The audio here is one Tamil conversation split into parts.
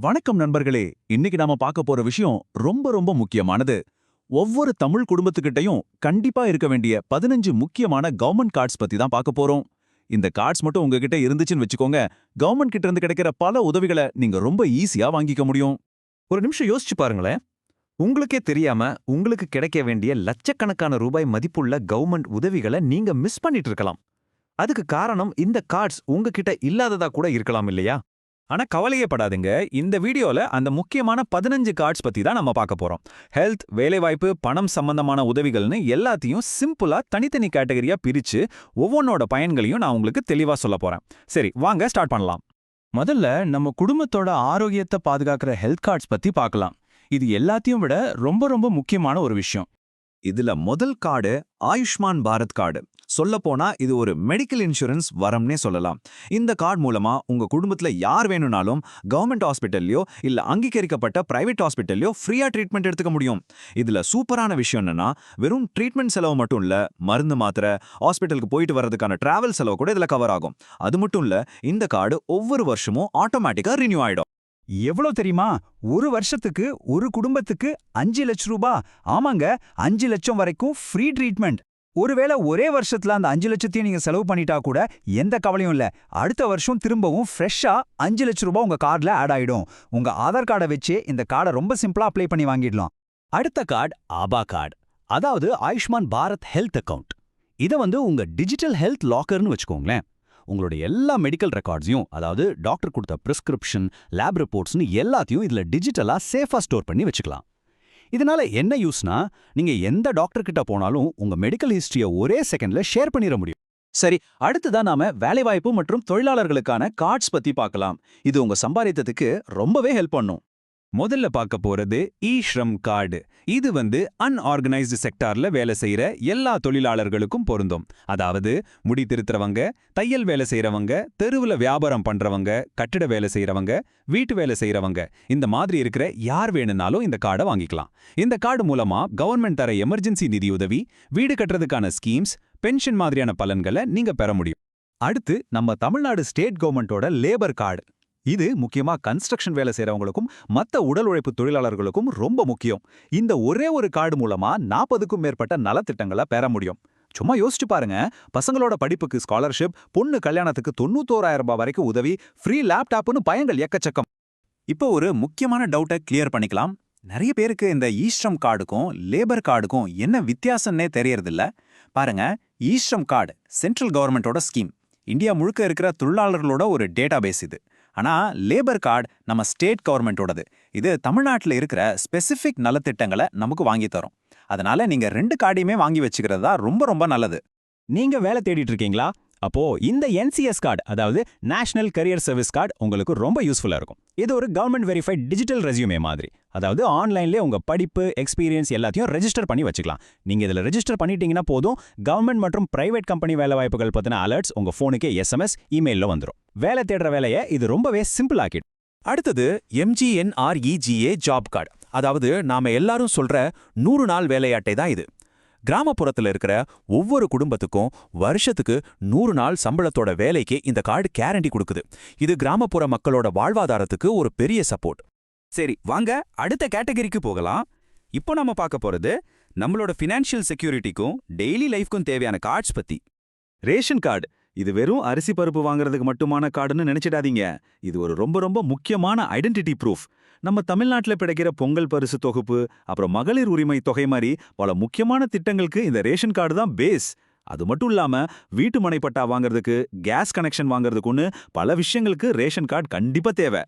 வணக்கம் நண்பர்களே. இன்னைக்கு நாம பார்க்க போற விஷயம் ரொம்ப ரொம்ப முக்கியமானது. ஒவ்வொரு தமிழ் குடும்பத்துக்கிட்டையும் கண்டிப்பா இருக்க வேண்டிய பதினஞ்சு முக்கியமான கவர்மெண்ட் கார்ட்ஸ் பத்தி தான் பார்க்க போறோம். இந்த கார்ட்ஸ் மட்டும் உங்ககிட்ட இருந்துச்சுன்னு வச்சுக்கோங்க. கவர்மெண்ட் கிட்ட இருந்து கிடைக்கிற பல உதவிகளை நீங்க ரொம்ப ஈஸியா வாங்கிக்க முடியும். ஒரு நிமிஷம் யோசிச்சு பாருங்களேன். உங்களுக்கே தெரியாம உங்களுக்கு கிடைக்க வேண்டிய லட்சக்கணக்கான ரூபாய் மதிப்புள்ள கவர்மெண்ட் உதவிகளை நீங்க மிஸ் பண்ணிட்டு இருக்கலாம். அதுக்கு காரணம் இந்த கார்ட்ஸ் உங்ககிட்ட இல்லாததா கூட இருக்கலாம் இல்லையா? ஆனா கவலையே படாதுங்க. இந்த வீடியோல அந்த முக்கியமான பதினஞ்சு கார்ட்ஸ் பத்தி தான் நம்ம பார்க்க போறோம். ஹெல்த் வேலைவாய்ப்பு பணம் சம்பந்தமான உதவிகள்னு எல்லாத்தையும் சிம்பிளா தனித்தனி கேட்டகரியா பிரிச்சு ஒவ்வொன்னோட பயன்களையும் நான் உங்களுக்கு தெளிவா சொல்ல போறேன். சரி வாங்க ஸ்டார்ட் பண்ணலாம். முதல்ல நம்ம குடும்பத்தோட ஆரோக்கியத்தை பாதுகாக்கிற ஹெல்த் கார்ட்ஸ் பத்தி பார்க்கலாம். இது எல்லாத்தையும் விட ரொம்ப ரொம்ப முக்கியமான ஒரு விஷயம். இதுல முதல் கார்டு ஆயுஷ்மான் பாரத் கார்டு. சொல்லப்போனா இது ஒரு மெடிக்கல் இன்சூரன்ஸ் வரம்னே சொல்லலாம். இந்த கார்டு மூலமா உங்க குடும்பத்துல யார் வேணும்னாலும் கவர்மெண்ட் ஹாஸ்பிட்டல்லையோ இல்ல அங்கீகரிக்கப்பட்ட பிரைவேட் ஹாஸ்பிட்டல்லையோ ஃப்ரீயா ட்ரீட்மெண்ட் எடுத்துக்க முடியும். இதுல சூப்பரான விஷயம் என்னன்னா வெறும் ட்ரீட்மெண்ட் செலவு மட்டும் இல்ல மருந்து மாத்திரை ஹாஸ்பிட்டலுக்கு போயிட்டு வரதுக்கான டிராவல் செலவு கூட இதுல கவர் ஆகும். அது மட்டும் இல்ல இந்த கார்டு ஒவ்வொரு வருஷமும் ஆட்டோமேட்டிக்கா ரினியூ ஆயிடும். எவ்வளோ தெரியுமா? ஒரு வருஷத்துக்கு ஒரு குடும்பத்துக்கு அஞ்சு லட்சம் ரூபா. ஆமாங்க அஞ்சு லட்சம் வரைக்கும் ஃப்ரீ ட்ரீட்மெண்ட் ஒருவேளை ஒரே வருஷத்துல அந்த அஞ்சு லட்சத்தையும் நீங்க செலவு பண்ணிட்டா கூட எந்த கவலையும் இல்ல. அடுத்த வருஷம் திரும்பவும் ஃப்ரெஷ்ஷா அஞ்சு லட்சம் ரூபாய் உங்க கார்டுல ஆட் ஆயிடும். உங்க ஆதார் கார்டை வச்சு இந்த கார்டை ரொம்ப சிம்பிளா அப்ளை பண்ணி வாங்கிடலாம். அடுத்த கார்டு ஆபா கார்டு அதாவது ஆயுஷ்மான் பாரத் ஹெல்த் அக்கவுண்ட் இதை வந்து உங்க டிஜிட்டல் ஹெல்த் லாக்கர்னு வச்சுக்கோங்களேன். உங்களோட எல்லா மெடிக்கல் ரெக்கார்ட்ஸையும் அதாவது டாக்டர் கொடுத்த பிரிஸ்கிரிப்ஷன் லேப் ரிப்போர்ட்ஸ்னு எல்லாத்தையும் இதுல டிஜிட்டலா சேஃபா ஸ்டோர் பண்ணி வச்சுக்கலாம். இதனால என்ன யூஸ்னா நீங்க எந்த டாக்டர் கிட்ட போனாலும் உங்க மெடிக்கல் ஹிஸ்டரியை ஒரே செகண்ட்ல ஷேர் பண்ணிட முடியும். சரி அடுத்ததான் நாம வேலைவாய்ப்பு மற்றும் தொழிலாளர்களுக்கான கார்ட்ஸ் பத்தி பார்க்கலாம். இது உங்க சம்பாதித்ததுக்கு ரொம்பவே ஹெல்ப் பண்ணும். முதல்ல பார்க்க போறது இ ஷ்ரம் கார்டு. இது வந்து அன்ஆர்கனைஸ்டு செக்டார்ல வேலை செய்யற எல்லா தொழிலாளர்களுக்கும் பொருந்தும். அதாவது முடி திருத்துறவங்க தையல் வேலை செய்யறவங்க தெருவுல வியாபாரம் பண்றவங்க கட்டிட வேலை செய்யறவங்க வீட்டு வேலை செய்யறவங்க இந்த மாதிரி இருக்கிற யார் வேணும்னாலும் இந்த கார்டை வாங்கிக்கலாம். இந்த கார்டு மூலமா கவர்மெண்ட் தர எமர்ஜென்சி நிதியுதவி வீடு கட்டுறதுக்கான ஸ்கீம்ஸ் பென்ஷன் மாதிரியான பலன்களை நீங்க பெற முடியும். அடுத்து நம்ம தமிழ்நாடு ஸ்டேட் கவர்மெண்டோட லேபர் கார்டு. இது முக்கியமா கன்ஸ்ட்ரக்ஷன் வேலை செய்றவங்களுக்கும் மத்த உடல் உழைப்பு தொழிலாளர்களுக்கும் ரொம்ப முக்கியம். இந்த ஒரே ஒரு கார்டு மூலமா நாற்பதுக்கும் மேற்பட்ட நலத்திட்டங்களை பெற முடியும். சும்மா யோசிச்சு பாருங்க பசங்களோட படிப்புக்கு ஸ்காலர்ஷிப் பொண்ணு கல்யாணத்துக்கு தொண்ணூத்தோராயிரம் ரூபாய் வரைக்கும் உதவி ஃப்ரீ லேப்டாப்னு பயங்கள் எக்கச்சக்கம். இப்போ ஒரு முக்கியமான டவுட்டை கிளியர் பண்ணிக்கலாம். நிறைய பேருக்கு இந்த ஈஸ்ட்ரம் கார்டுக்கும் லேபர் கார்டுக்கும் என்ன வித்தியாசம்னே தெரியறதில்ல. பாருங்க ஈஸ்ட்ரம் கார்டு சென்ட்ரல் கவர்மெண்டோட ஸ்கீம் இந்தியா முழுக்க இருக்கிற தொழிலாளர்களோட ஒரு டேட்டாபேஸ் இது. ஆனா லேபர் கார்டு நம்ம ஸ்டேட் கவர்மெண்டோடது இது தமிழ்நாட்டில் இருக்கிற ஸ்பெசிஃபிக் நலத்திட்டங்களை நமக்கு வாங்கி தரும். அதனால நீங்க ரெண்டு கார்டையுமே வாங்கி வச்சுக்கிறது தான் ரொம்ப ரொம்ப நல்லது. நீங்க வேலை தேடிட்டு இருக்கீங்களா? அப்போ இந்த என்சிஎஸ் கார்டு அதாவது நேஷனல் கரியர் சர்வீஸ் கார்டு உங்களுக்கு ரொம்ப யூஸ்ஃபுல்லா இருக்கும். இது ஒரு கவர்மெண்ட் வெரிஃபைட் டிஜிட்டல் ரெஸ்யூமே மாதிரி. அதாவது ஆன்லைன்லேயே உங்க படிப்பு எக்ஸ்பீரியன்ஸ் எல்லாத்தையும் ரெஜிஸ்டர் பண்ணி வச்சுக்கலாம். நீங்க இதுல ரெஜிஸ்டர் பண்ணிட்டீங்கன்னா போதும். கவர்மெண்ட் மற்றும் பிரைவேட் கம்பெனி வேலை வாய்ப்புகள் பத்தின அலர்ட்ஸ் உங்க ஃபோனுக்கே எஸ்எம்எஸ் இமெயில வந்துடும் வேலை தேடுற வேலையை இது ரொம்பவே சிம்பிள் ஆக்கிடும். அடுத்தது எம்ஜிஎன்ஆர்இஜிஏ ஜாப் கார்டு அதாவது நாம எல்லாரும் சொல்ற நூறு நாள் வேலையாட்டை தான் இது. கிராமப்புறத்துல இருக்கிற ஒவ்வொரு குடும்பத்துக்கும் வருஷத்துக்கு நூறு நாள் சம்பளத்தோட வேலைக்கு இந்த கார்டு கேரண்டி கொடுக்குது. இது கிராமப்புற மக்களோட வாழ்வாதாரத்துக்கு ஒரு பெரிய சப்போர்ட் சரி வாங்க அடுத்த கேட்டகரிக்கு போகலாம். இப்போ நம்ம பார்க்க போறது நம்மளோட ஃபினான்ஷியல் செக்யூரிட்டிக்கும் டெய்லி லைஃப்க்கும் தேவையான கார்ட்ஸ் பத்தி. ரேஷன் கார்டு இது வெறும் அரிசி பருப்பு வாங்குறதுக்கு மட்டுமான கார்டுன்னு நினைச்சிடாதீங்க. இது ஒரு ரொம்ப ரொம்ப முக்கியமான ஐடென்டிட்டி ப்ரூஃப் நம்ம தமிழ்நாட்டில் கிடைக்கிற பொங்கல் பரிசு தொகுப்பு அப்புறம் மகளிர் உரிமை தொகை மாதிரி பல முக்கியமான திட்டங்களுக்கு இந்த ரேஷன் கார்டு தான் பேஸ் அது மட்டும் இல்லாம வீட்டு மனைப்பட்டா வாங்குறதுக்கு கேஸ் கனெக்ஷன் வாங்குறதுக்குன்னு பல விஷயங்களுக்கு ரேஷன் கார்டு கண்டிப்பா தேவை.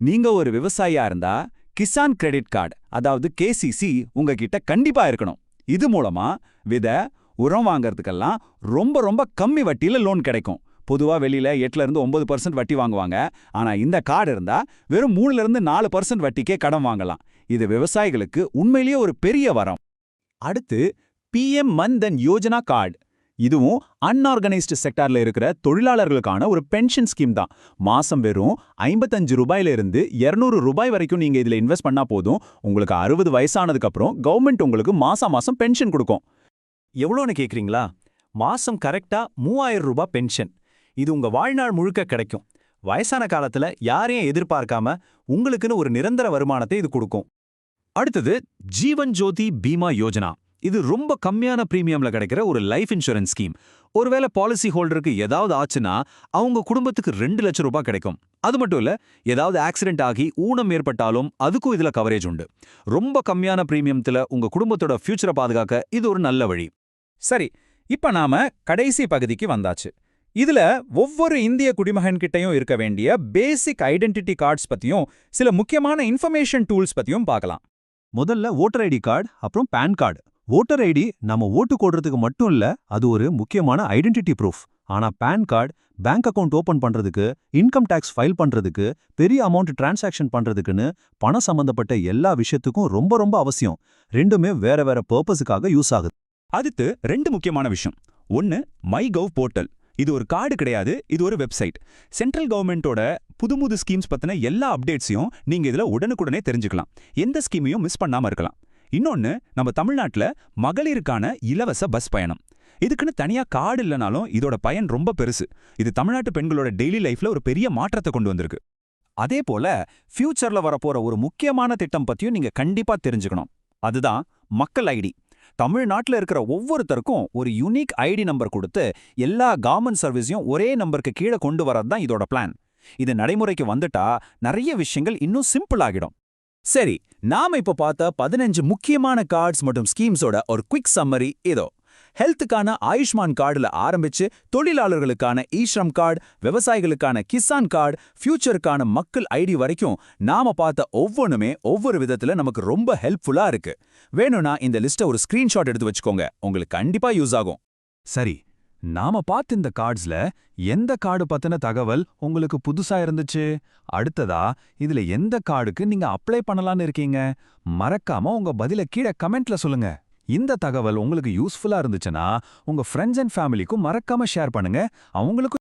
நீங்க ஒரு விவசாயியா இருந்தா கிசான் கிரெடிட் கார்டு அதாவது கேசிசி உங்ககிட்ட கண்டிப்பா இருக்கணும். இது மூலமா விதை உரம் வாங்குறதுக்கெல்லாம் ரொம்ப ரொம்ப கம்மி வட்டியில் லோன் கிடைக்கும். பொதுவா வெளியில் எட்டுலேருந்து இருந்து ஒன்பது பர்சன்ட் வட்டி வாங்குவாங்க. ஆனா இந்த கார்டு இருந்தா வெறும் மூணுல இருந்து நாலு பர்சன்ட் வட்டிக்கே கடன் வாங்கலாம். இது விவசாயிகளுக்கு உண்மையிலேயே ஒரு பெரிய வரம். அடுத்து பிஎம் மன் தன் யோஜனா கார்டு. இதுவும் அன்ஆர்கனைஸ்டு செக்டார்ல இருக்கிற தொழிலாளர்களுக்கான ஒரு பென்ஷன் ஸ்கீம் தான். மாசம் வெறும் ஐம்பத்தஞ்சு ரூபாயில இருந்து இருநூறு ரூபாய் வரைக்கும் நீங்க இதுல இன்வெஸ்ட் பண்ணா போதும். உங்களுக்கு அறுபது வயசானதுக்கப்புறம் கவர்மெண்ட் உங்களுக்கு மாதம் மாசம் பென்ஷன் கொடுக்கும். எவ்வளோன்னு கேட்குறீங்களா மாசம் கரெக்டா மூவாயிரம் ரூபாய் பென்ஷன். இது உங்க வாழ்நாள் முழுக்க கிடைக்கும். வயசான காலத்துல யாரையும் எதிர்பார்க்காம உங்களுக்குன்னு ஒரு நிரந்தர வருமானத்தை இது கொடுக்கும். அடுத்தது ஜீவன் ஜோதி பீமா யோஜனா. இது ரொம்ப கம்மியான பிரீமியம்ல கிடைக்கிற ஒரு லைஃப் இன்சூரன்ஸ் ஸ்கீம். ஒருவேளை பாலிசி ஹோல்டருக்கு ஏதாவது ஆச்சுன்னா அவங்க குடும்பத்துக்கு ரெண்டு லட்சம் ரூபாய் கிடைக்கும். அது மட்டும் இல்ல ஏதாவது ஆக்சிடென்ட் ஆகி ஊனம் ஏற்பட்டாலும் அதுக்கும் இதுல கவரேஜ் உண்டு. ரொம்ப கம்மியான பிரீமியம்ல உங்க குடும்பத்தோட ஃபியூச்சரை பாதுகாக்க இது ஒரு நல்ல வழி. சரி இப்ப நாம கடைசி பகுதிக்கு வந்தாச்சு. இதுல ஒவ்வொரு இந்திய குடிமகன்கிட்டையும் இருக்க வேண்டிய பேசிக் ஐடென்டிட்டி கார்ட்ஸ் பத்தியும் சில முக்கியமான இன்ஃபர்மேஷன் டூல்ஸ் பத்தியும் பார்க்கலாம். முதல்ல ஓட்டர் ஐடி கார்டு அப்புறம் பேன் கார்டு ஓட்டர் ஐடி நம்ம ஓட்டு போடுறதுக்கு மட்டும் இல்ல அது ஒரு முக்கியமான ஐடென்டிட்டி ப்ரூஃப் ஆனா PAN card bank account open பண்றதுக்கு இன்கம் டேக்ஸ் ஃபைல் பண்றதுக்கு பெரிய அமௌண்ட் டிரான்சாக்ஷன் பண்றதுக்குன்னு பணம் சம்பந்தப்பட்ட எல்லா விஷயத்துக்கும் ரொம்ப ரொம்ப அவசியம். ரெண்டுமே வேற வேற பர்பஸுக்காக யூஸ் ஆகுது. அடுத்து ரெண்டு முக்கியமான விஷயம். ஒன்னு மை கவ் போர்ட்டல். இது ஒரு கார்டு கிடையாது இது ஒரு வெப்சைட். சென்ட்ரல் கவர்மெண்ட்டோட புதுமுது ஸ்கீம்ஸ் பத்தின எல்லா அப்டேட்ஸையும் நீங்க இதுல உடனுக்குடனே தெரிஞ்சுக்கலாம். எந்த ஸ்கீமையும் மிஸ் பண்ணாம இருக்கலாம். இன்னொன்னு நம்ம தமிழ்நாட்டுல மகளிருக்கான இலவச பஸ் பயணம். இதுக்குன்னு தனியா கார்டு இல்லைனாலும் இதோட பயன் ரொம்ப பெருசு. இது தமிழ்நாட்டு பெண்களோட டெய்லி லைஃப்ல ஒரு பெரிய மாற்றத்தை கொண்டு வந்திருக்கு. அதே போல ஃபியூச்சரில் வரப்போற ஒரு முக்கியமான திட்டம் பத்தியும் நீங்க கண்டிப்பா தெரிஞ்சுக்கணும். அதுதான் மக்கள் ஐடி. தமிழ்நாட்டுல இருக்கிற ஒவ்வொருத்தருக்கும் ஒரு யூனிக் ஐடி நம்பர் கொடுத்து எல்லா கவர்மெண்ட் சர்வீஸையும் ஒரே நம்பருக்கு கீழே கொண்டு வரது தான் இதோட பிளான் இது நடைமுறைக்கு வந்துட்டா நிறைய விஷயங்கள் இன்னும் சிம்பிள் ஆகிடும். சரி நாம இப்ப பார்த்த பதினஞ்சு முக்கியமான கார்ட்ஸ் மற்றும் ஸ்கீம்ஸோட ஒரு குவிக் சம்மரி இதோ. ஹெல்த்துக்கான ஆயுஷ்மான் கார்டுல ஆரம்பிச்சு தொழிலாளர்களுக்கான ஈஸ்ரம் கார்டு விவசாயிகளுக்கான கிசான் கார்டு ஃபியூச்சருக்கான மக்கள் ஐடி வரைக்கும் நாம பார்த்த ஒவ்வொன்றுமே ஒவ்வொரு விதத்துல நமக்கு ரொம்ப ஹெல்ப்ஃபுல்லா இருக்கு. வேணும்னா இந்த லிஸ்ட்டை ஒரு ஸ்கிரீன்ஷாட் எடுத்து வச்சுக்கோங்க. உங்களுக்கு கண்டிப்பா யூஸ் ஆகும். சரி நாம பார்த்த இந்த கார்ட்ஸ்ல எந்த கார்டு பத்தின தகவல் உங்களுக்கு புதுசா இருந்துச்சு? அடுத்ததா இதுல எந்த கார்டுக்கு நீங்க அப்ளை பண்ணலாம்னு இருக்கீங்க? மறக்காம உங்க பதில கீழே கமெண்ட்ல சொல்லுங்க. இந்த தகவல் உங்களுக்கு யூஸ்ஃபுல்லா இருந்துச்சுன்னா உங்க ஃப்ரெண்ட்ஸ் அண்ட் ஃபேமிலிக்கும் மறக்காம ஷேர் பண்ணுங்க. அவங்களுக்கும்